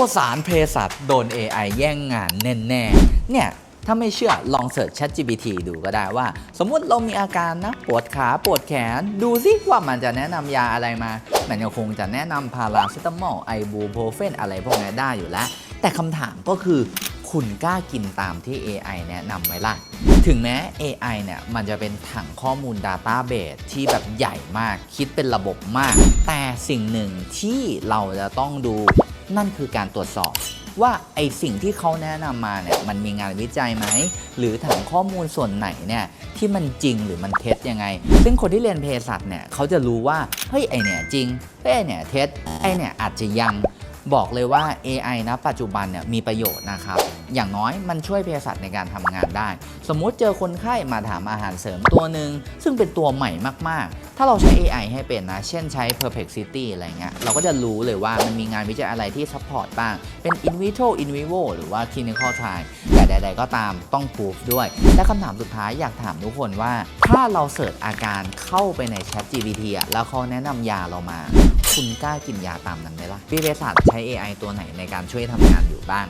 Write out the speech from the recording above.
วสารเภสัชโดน AI แย่งงานแน่ๆ เนี่ย ถ้าไม่เชื่อลองเสิร์ช ChatGPT ดูก็ได้ว่า สมมุติเรามีอาการนะ ปวดขาปวดแขน ดูซิว่ามันจะแนะนำยาอะไรมา มันก็คงจะแนะนำพาราเซตามอลไอบูโพรเฟนอะไรพวกนี้ได้อยู่แล้ว แต่คำถามก็คือคุณกล้ากินตามที่ AI แนะนำไหมล่ะ ถึงแม้ AI เนี่ยมันจะเป็นถังข้อมูล Database ที่แบบใหญ่มาก คิดเป็นระบบมาก แต่สิ่งหนึ่งที่เราจะต้องดู นั่นคือการตรวจสอบ ว่าไอสิ่งที่เขาแนะนำมาเนี่ยมันมีงานวิจัยไหม หรือถังข้อมูลส่วนไหนเนี่ยที่มันจริงหรือมันเท็จยังไง ซึ่งคนที่เรียนเภสัชเนี่ยเขาจะรู้ว่าเฮ้ยไอเนี่ยจริงเฮ้ยไอเนี่ยเท็จไอเนี่ยอาจจะยังบอกเลยว่า AI นะปัจจุบันเนี่ยมีประโยชน์นะครับ อย่างน้อยมันช่วยเภสัชในการทำงานได้ สมมุติเจอคนไข้มาถามอาหารเสริมตัวหนึ่งซึ่งเป็นตัวใหม่มาก ถ้าเราใช้ AI ให้เป็นนะ เช่นใช้ Perplexity อะไรเงี้ย เราก็จะรู้เลยว่ามันมีงานวิจัยอะไรที่ support บ้าง เป็น in vitro in vivo หรือว่า clinical trial แต่ใด ๆ ก็ตามต้อง proof ด้วย และคำถามสุดท้ายอยากถามทุกคนว่า ถ้าเราเสิร์ชอาการเข้าไปใน Chat GPT อะแล้วเขาแนะนำยาเรามา คุณกล้ากินยาตามนั้นไหมล่ะพี่เภสัชใช้ AI ตัวไหนในการช่วยทำงานอยู่บ้าง